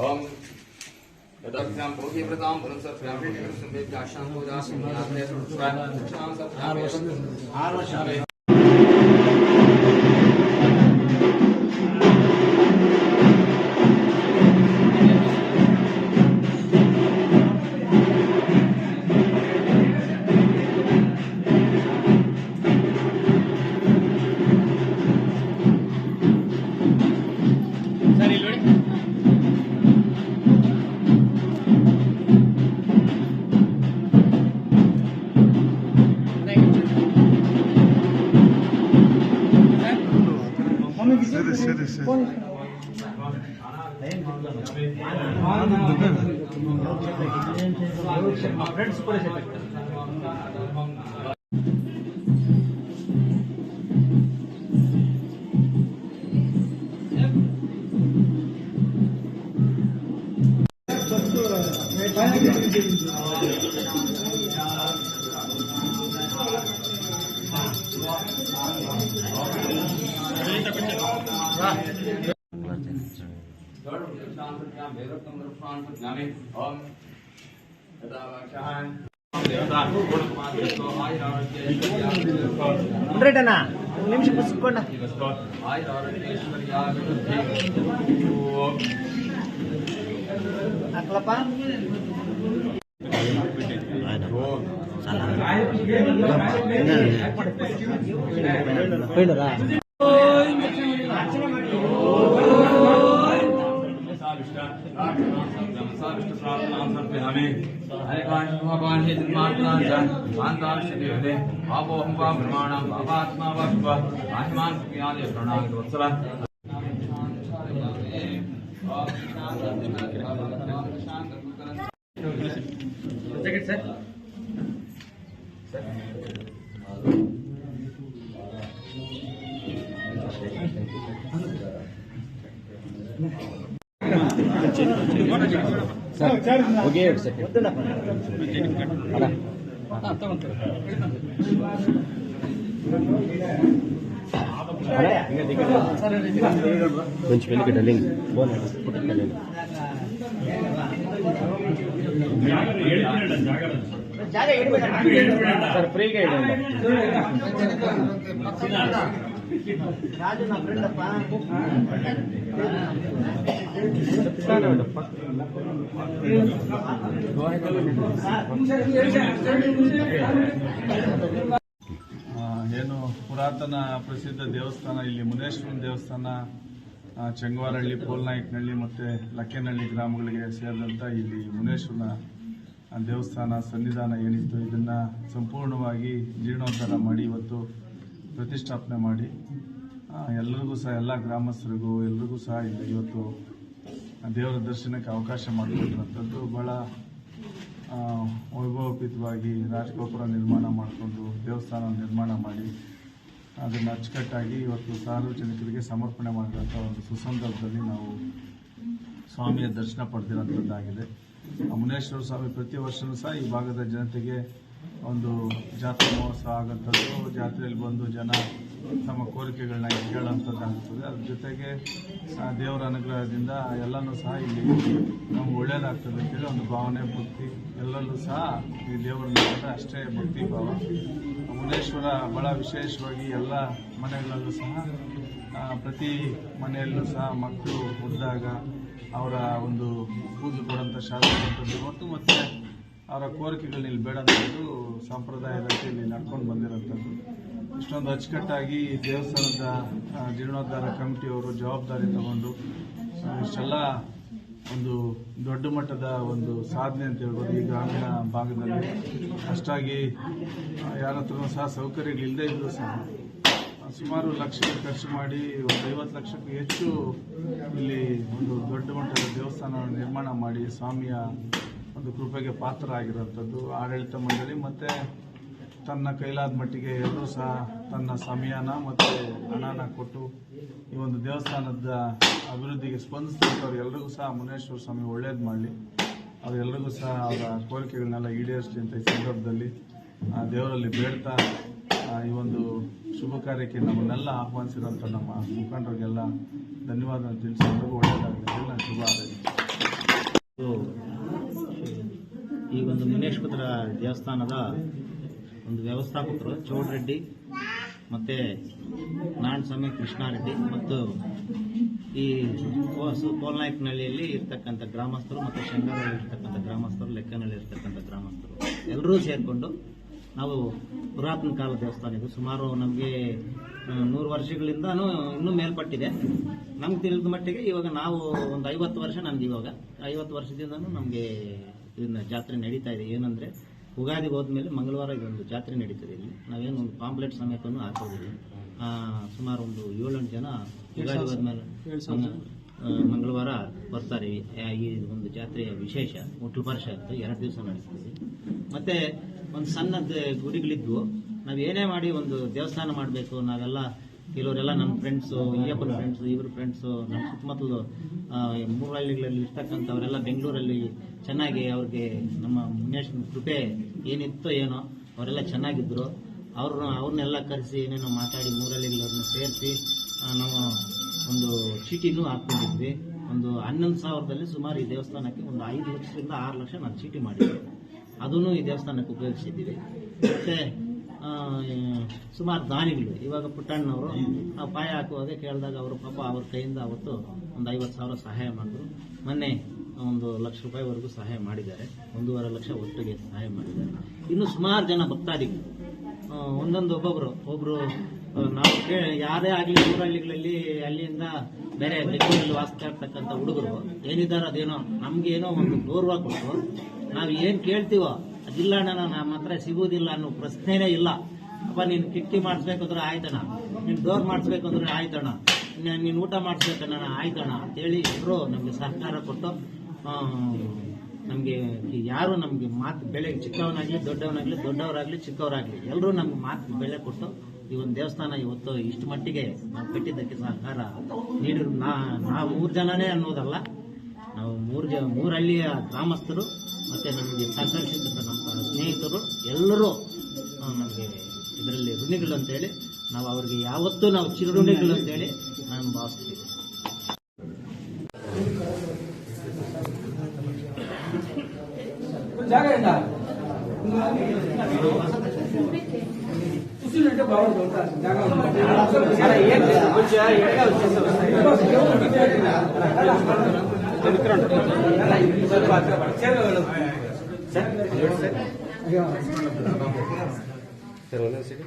ओम दत्ताभ्याम भोगे प्रताम भरम सत्याम विष्णु संवेद्याशाम को दास मिलाते सुरक्षा आरोशन आरोशन ఫ్రెండ్స్ Dorong, dorong, dorong, आमीन हरिकांड महाकाल हे धर्मात्मा जन आंदार शरीरे भावो हम वा ब्रह्माणा भावात्मा वा शिव आत्मान सुखियाले प्रणाम वत्सल Take it, sir. ಇಡ್ಬೇಡ ಸರ್ ಫ್ರೀಗೆ ಇಡಂడి ರಾಜು ನಾ ಸರ್ ಅಪ್ಪ ಆ, ಏನು ಪುರಾತನ ಪ್ರಸಿದ್ಧ ದೇವಸ್ಥಾನ, ಇಲ್ಲಿ ಮುನೇಶ್ವರನ ದೇವಸ್ಥಾನ ಚೆಂಗವಾರಹಳ್ಳಿ, ಪೋಲ್ನಾಯಕನಹಳ್ಳಿ ಮತ್ತು ಲಕ್ಕೇನಹಳ್ಳಿ ಗ್ರಾಮಗಳಿಗೆ ಸೇರಿದಂಥ ಇಲ್ಲಿ ಮುನೇಶ್ವರನ ದೇವಸ್ಥಾನ ಸನ್ನಿಧಾನ ಏನಿತ್ತು, ಇದನ್ನು ಸಂಪೂರ್ಣವಾಗಿ ಜೀರ್ಣೋದ್ಧಾರ ಮಾಡಿ ಇವತ್ತು ಪ್ರತಿಷ್ಠಾಪನೆ ಮಾಡಿ ಎಲ್ಲರಿಗೂ ಸಹ ಎಲ್ಲ ಗ್ರಾಮಸ್ಥರಿಗೂ ಎಲ್ರಿಗೂ ಸಹ ಇಲ್ಲಿ ಇವತ್ತು ದೇವರ ದರ್ಶನಕ್ಕೆ ಅವಕಾಶ ಮಾಡಿಕೊಟ್ಟಿರುವಂಥದ್ದು ಭಾಳ ವೈಭವೋಪಿತವಾಗಿ ರಾಜಗೋಪುರ ನಿರ್ಮಾಣ ಮಾಡಿಕೊಂಡು ದೇವಸ್ಥಾನ ನಿರ್ಮಾಣ ಮಾಡಿ, ಅದನ್ನು ಅಚ್ಚುಕಟ್ಟಾಗಿ ಇವತ್ತು ಸಾರ್ವಜನಿಕರಿಗೆ ಸಮರ್ಪಣೆ ಮಾಡಿದಂಥ ಒಂದು ಸುಸಂದರ್ಭದಲ್ಲಿ ನಾವು ಸ್ವಾಮಿಯ ದರ್ಶನ ಪಡೆದಿರೋಂಥದ್ದಾಗಿದೆ ಮುನೇಶ್ವರ ಸ್ವಾಮಿ ಪ್ರತಿ ವರ್ಷವೂ ಸಹ ಈ ಭಾಗದ ಜನತೆಗೆ ಒಂದು ಜಾತ್ರಾ ಮಹೋತ್ಸವ ಆಗೋಂಥದ್ದು ಜಾತ್ರೆಯಲ್ಲಿ ಬಂದು ಜನ ತಮ್ಮ ಕೋರಿಕೆಗಳನ್ನ ಕೇಳೋಂಥದ್ದಾಗ್ತದೆ ಅದ್ರ ಜೊತೆಗೆ ದೇವರ ಅನುಗ್ರಹದಿಂದ ಎಲ್ಲನೂ ಸಹ ಇಲ್ಲಿ ನಮ್ಗೆ ಒಳ್ಳೇದಾಗ್ತದೆ ಅಂತೇಳಿ ಒಂದು ಭಾವನೆ, ಭಕ್ತಿ ಎಲ್ಲರೂ ಸಹ ಈ ದೇವರ ಅಷ್ಟೇ ಭಕ್ತಿ ಭಾವ. ಮುನೇಶ್ವರ ಬಹಳ ವಿಶೇಷವಾಗಿ ಎಲ್ಲ ಮನೆಗಳಲ್ಲೂ ಸಹ ಪ್ರತಿ ಮನೆಯಲ್ಲೂ ಸಹ ಮಕ್ಕಳು ಹುಟ್ಟಿದಾಗ ಅವರ ಒಂದು ಕೂದಲು ಕೊಡುವಂಥ ಶಾಸ್ತ್ರ ಮತ್ತು ಮತ್ತೆ ಅವರ ಕೋರಿಕೆಗಳನ್ನ ಇಲ್ಲಿ ಅನ್ನೋದು ಸಂಪ್ರದಾಯದಲ್ಲಿ ಇಲ್ಲಿ ನಡ್ಕೊಂಡು ಬಂದಿರೋಂಥದ್ದು ಇಷ್ಟೊಂದು ಅಚ್ಚುಕಟ್ಟಾಗಿ ದೇವಸ್ಥಾನದ ಜೀರ್ಣೋದ್ಧಾರ ಕಮಿಟಿಯವರು ಜವಾಬ್ದಾರಿ ತಗೊಂಡು ಇಷ್ಟೆಲ್ಲ ಒಂದು ದೊಡ್ಡ ಮಟ್ಟದ ಒಂದು ಸಾಧನೆ ಅಂತ ಹೇಳ್ಬೋದು ಈ ಗ್ರಾಮೀಣ ಭಾಗದಲ್ಲಿ. ಅಷ್ಟಾಗಿ ಯಾರ ಹತ್ರನೂ ಸಹ ಸೌಕರ್ಯಗಳಿಲ್ಲದೆ ಇದ್ದರೂ ಸಹ ಸುಮಾರು ಲಕ್ಷ ಖರ್ಚು ಮಾಡಿ ಒಂದು ಐವತ್ತು ಲಕ್ಷಕ್ಕೂ ಹೆಚ್ಚು ಇಲ್ಲಿ ಒಂದು ದೊಡ್ಡ ಮಟ್ಟದ ದೇವಸ್ಥಾನ ನಿರ್ಮಾಣ ಮಾಡಿ ಸ್ವಾಮಿಯ ಒಂದು ಕೃಪೆಗೆ ಪಾತ್ರ ಆಗಿರೋಂಥದ್ದು ಆಡಳಿತ ಮಂಡಳಿ ಮತ್ತು ತನ್ನ ಕೈಲಾದ ಮಟ್ಟಿಗೆ ಎಲ್ಲರೂ ಸಹ ತನ್ನ ಸಮಯನ ಮತ್ತು ಹಣನ ಕೊಟ್ಟು ಈ ಒಂದು ದೇವಸ್ಥಾನದ ಅಭಿವೃದ್ಧಿಗೆ ಸ್ಪಂದಿಸಿದಂಥವ್ರು ಎಲ್ರಿಗೂ ಸಹ ಮುನೇಶ್ವರ ಸ್ವಾಮಿ ಒಳ್ಳೇದು ಮಾಡಲಿ. ಅವರೆಲ್ಲರಿಗೂ ಸಹ ಅವರ ಕೋರಿಕೆಗಳನ್ನೆಲ್ಲ ಈಡೇರಿಸಲಿ ಅಂತ ಈ ಸಂದರ್ಭದಲ್ಲಿ ದೇವರಲ್ಲಿ ಬೇಡ್ತಾ ಈ ಒಂದು ಶುಭ ಕಾರ್ಯಕ್ಕೆ ನಮ್ಮನ್ನೆಲ್ಲ ಆಹ್ವಾನಿಸಿರುವಂಥ ನಮ್ಮ ಮುಖಂಡರಿಗೆಲ್ಲ ಧನ್ಯವಾದ ತಿಳಿಸಿ ಎಲ್ರಿಗೂ ಒಳ್ಳೆಯದಾಗಲಿ ಅಂತ ನಾನು ಶುಭ ಹಾರೈಸ್ತೀನಿ. ಇದು ಈ ಒಂದು ಮುನೇಶ್ವರ ದೇವಸ್ಥಾನದ ಒಂದು ವ್ಯವಸ್ಥಾಪಕರು ಚೌಡ್ರೆಡ್ಡಿ ಮತ್ತು ನಾರಾಯಣಸ್ವಾಮಿ ಕೃಷ್ಣಾರೆಡ್ಡಿ ಮತ್ತು ಈ ಕೋಲ್ನಾಯಕನಹಳ್ಳಿಯಲ್ಲಿ ಇರ್ತಕ್ಕಂಥ ಗ್ರಾಮಸ್ಥರು ಮತ್ತು ಶಂಗಾರಲ್ಲಿ ಇರ್ತಕ್ಕಂಥ ಗ್ರಾಮಸ್ಥರು ಲೆಕ್ಕನಲ್ಲಿ ಇರ್ತಕ್ಕಂಥ ಗ್ರಾಮಸ್ಥರು. ಎಲ್ಲರೂ ಸೇರಿಕೊಂಡು ನಾವು ಪುರಾತನ ಕಾಲ ದೇವಸ್ಥಾನ ಇದು. ಸುಮಾರು ನಮಗೆ ನೂರು ವರ್ಷಗಳಿಂದ ಇನ್ನೂ ಮೇಲ್ಪಟ್ಟಿದೆ. ನಮ್ಗೆ ತಿಳಿದ ಮಟ್ಟಿಗೆ ಇವಾಗ ನಾವು ಒಂದು ಐವತ್ತು ವರ್ಷ ನಮ್ದು ಇವಾಗ ಐವತ್ತು ವರ್ಷದಿಂದನೂ ನಮಗೆ ಇದನ್ನ ಜಾತ್ರೆ ನಡೀತಾ ಇದೆ. ಏನಂದ್ರೆ ಉಗಾದಿಗೆ ಹೋದ್ಮೇಲೆ ಮಂಗಳವಾರ ಇದೊಂದು ಜಾತ್ರೆ ನಡೀತದೆ ಇಲ್ಲಿ. ನಾವೇನು ಒಂದು ಪಾಂಪ್ಲೆಟ್ ಸಮೇತನೂ ಹಾಕೋದಿಲ್ಲ. ಸುಮಾರು ಒಂದು ಏಳೆಂಟು ಜನ ಯುಗಾದಿ ಹೋದ್ಮೇಲೆ ಮಂಗಳವಾರ ಬರ್ತಾರೆ. ಈ- ಒಂದು ಜಾತ್ರೆಯ ವಿಶೇಷ ಒಟ್ಟು ವರ್ಷ ಅಂತ ಎರಡು ದಿವಸ ನಡೆಸ್ತೀವಿ ಮತ್ತೆ ಒಂದು ಸಣ್ಣದ ಗುಡಿಗಳಿದ್ವು. ನಾವು ಏನೇ ಮಾಡಿ ಒಂದು ದೇವಸ್ಥಾನ ಮಾಡಬೇಕು ನಾವೆಲ್ಲ ಕೆಲವರೆಲ್ಲ ನಮ್ಮ ಫ್ರೆಂಡ್ಸು ಅಯ್ಯಪ್ಪನ ಫ್ರೆಂಡ್ಸು ಇವ್ರ ಫ್ರೆಂಡ್ಸು ನಮ್ಮ ಸುತ್ತಮುತ್ತಲು ಮೂರು ಹಳ್ಳಿಗಳಲ್ಲಿ ಇರ್ತಕ್ಕಂಥವರೆಲ್ಲ ಬೆಂಗಳೂರಲ್ಲಿ ಚೆನ್ನಾಗಿ ಅವ್ರಿಗೆ ನಮ್ಮ ಮುನೇಶ್ವರನ ಕೃಪೆ ಏನಿತ್ತೋ ಏನೋ ಅವರೆಲ್ಲ ಚೆನ್ನಾಗಿದ್ದರು ಅವ್ರನ್ನ, ಅವ್ರನ್ನೆಲ್ಲ ಕರೆಸಿ ಏನೇನೋ ಮಾತಾಡಿ ಮೂರಹಳ್ಳಿಗಳವ್ರನ್ನ ಸೇರಿಸಿ ನಾವು ಒಂದು ಚೀಟಿನೂ ಹಾಕ್ಕೊಂಡಿದ್ವಿ. ಒಂದು ಹನ್ನೊಂದು ಸಾವಿರದಲ್ಲಿ ಸುಮಾರು ಈ ದೇವಸ್ಥಾನಕ್ಕೆ ಒಂದು ಐದು ಲಕ್ಷದಿಂದ ಆರು ಲಕ್ಷ ನಾನು ಚೀಟಿ ಮಾಡಿದ್ವಿ. ಅದನ್ನು ಈ ದೇವಸ್ಥಾನಕ್ಕೆ ಉಪಯೋಗಿಸಿದ್ದೀವಿ. ಮತ್ತೆ ಸುಮಾರು ದಾನಿಗಳು ಇವಾಗ ಪುಟ್ಟಣ್ಣವರು ನಾವು ಪಾಯ ಹಾಕುವಾಗ ಕೇಳಿದಾಗ ಅವರು ಪಾಪ ಅವ್ರ ಕೈಯಿಂದ ಅವತ್ತು ಒಂದು ಐವತ್ತು ಸಾವಿರ ಸಹಾಯ ಮಾಡಿದ್ರು. ಮೊನ್ನೆ ಒಂದು ಲಕ್ಷ ರೂಪಾಯಿವರೆಗೂ ಸಹಾಯ ಮಾಡಿದ್ದಾರೆ. ಒಂದೂವರೆ ಲಕ್ಷ ಒಟ್ಟಿಗೆ ಸಹಾಯ ಮಾಡಿದ್ದಾರೆ. ಇನ್ನು ಸುಮಾರು ಜನ ಭಕ್ತಾದಿಗಳು. ಆ, ಒಂದೊಂದು ಒಬ್ಬೊಬ್ರು. ಒಬ್ರು ಆ, ನಾವು ಕೇಳಿ ಯಾರೇ ಆಗಲಿ ಊರಳ್ಳಿಗಳಲ್ಲಿ ಅಲ್ಲಿಂದ ಬೇರೆ ಬೆಂಗಳೂರಲ್ಲಿ ವಾಸ್ತಾ ಇರ್ತಕ್ಕಂಥ ಹುಡುಗರು ಏನಿದ್ದಾರೆ ಅದೇನೋ ನಮ್ಗೆ ಏನೋ ಒಂದು ಗೌರವ ಕೊಟ್ಟು ನಾವು ಏನು ಕೇಳ್ತೀವೋ ಅಣ್ಣ ನಮ್ಮ ಹತ್ರ ಸಿಗುವುದಿಲ್ಲ ಅನ್ನೋ ಪ್ರಶ್ನೆನೇ ಇಲ್ಲ. ಅಪ್ಪ, ನೀನು ಕಿಟಕಿ ಮಾಡಿಸ್ಬೇಕಂದ್ರೆ ಆಯ್ತಣ್ಣ. ನೀನು ಡೋರ್ ಮಾಡಿಸ್ಬೇಕಂದ್ರೆ ಆಯ್ತಣ್ಣ. ನೀನ್- ಊಟ ಮಾಡಿಸ್ಬೇಕಣ್ಣ ಆಯ್ತಣ್ಣ ಅಂತೇಳಿ ಎಲ್ಲರೂ ನಮಗೆ ಸಹಕಾರ ಕೊಟ್ಟು ನಮಗೆ ಯಾರು ನಮಗೆ ಮಾತು ಬೆಳೆ ಚಿಕ್ಕವನಾಗಲಿ, ದೊಡ್ಡವನಾಗಲಿ, ದೊಡ್ಡವರಾಗಲಿ, ಚಿಕ್ಕವರಾಗಲಿ ಎಲ್ಲರೂ ನಮ್ಗೆ ಮಾತು ಬೆಲೆ ಕೊಟ್ಟು ಈ ಒಂದು ದೇವಸ್ಥಾನ ಇವತ್ತು ಇಷ್ಟು ಮಟ್ಟಿಗೆ ನಾವು ಕಟ್ಟಿದ್ದಕ್ಕೆ ಸಹಕಾರ ನೀಡಿರು ನಾ ನಾವು ಮೂರು ಜನನೇ ಅನ್ನೋದಲ್ಲ. ನಾವು ಮೂರು ಜ ಮೂರು ಹಳ್ಳಿಯ ಗ್ರಾಮಸ್ಥರು ಮತ್ತು ನಮಗೆ ಸಹಕರಿಸಿದಂಥ ನಮ್ಮ ಸ್ನೇಹಿತರು ಎಲ್ಲರೂ ನಮಗೆ ಇದರಲ್ಲಿ ಋಣಿಗಳು ಅಂತೇಳಿ ನಾವು ಅವರಿಗೆ ಯಾವತ್ತೂ ನಾವು ಚಿರುಋಣಿಗಳು ಅಂತೇಳಿ ನಾನು ಭಾವಿಸ್ತೀನಿ. ಜಾಗ ಸರ್ ಒಂದೇ ಸರಿ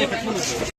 పెట్టుకున్నాను